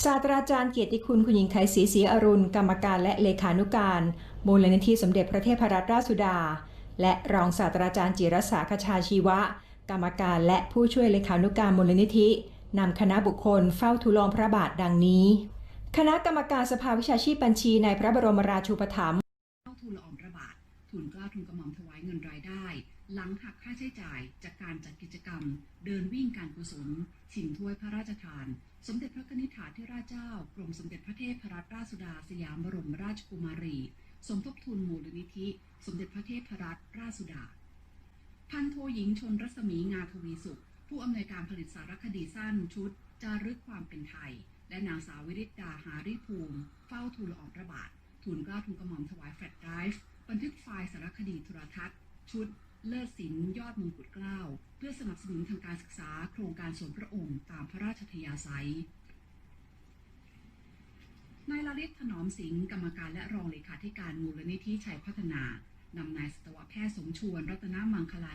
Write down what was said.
ศาสตราจารย์เกียรติคุณคุณหญิงไทยศรีศรีอรุณ กรรมการและเลขานุการ มูลนิธิสมเด็จพระเทพรัตนราชสุดา และรองศาสตราจารย์จิรศาคชาชีวะ กรรมการและผู้ช่วยเลขานุการมูลนิธินำคณะบุคคลเฝ้าทูลลองพระบาทดังนี้ คณะกรรมการสภาวิชาชีพบัญชีในพระบรมราชูปถัมภ์ ทุนกล้าทุนกระหม่อมถวายเงินรายได้ หลังหักค่าใช้จ่ายจากการจัดกิจกรรม เดินวิ่งการกุศลชิงถ้วยพระราชทาน สมเด็จพระนิธิถาธิราชเจ้ากรมสมเด็จพระเทพรัตนราชสุดาสยามบรมราชกุมารี สมทบทุนมูลนิธิ สมเด็จพระเทพรัตนราชสุดา พันโทหญิงชนรัศมีงาทวีสุข ผู้อำนวยการผลิตสารคดีสั้นชุดจารึกความเป็นไทย และนางสาววิริดาหาริภูมิ เฝ้าทูลละอองระบาททูลกล้าทูลกระหม่อมถวายแฟลชไดรฟ์ บันทึกไฟล์สารคดีโทรทัศน์ ชุด เลิศศิลป์ยอดมงกุฎเกล้า เพื่อสนับสนุนทางการศึกษาโครงการสวนพระองค์ตามพระราชทยาศัยนายลลิตถนอมสิงห์กรรมการและรองเลขาธิการมูลนิธิชัยพัฒนานำนายสตวแพทย์สมชวน รัตนมังคลา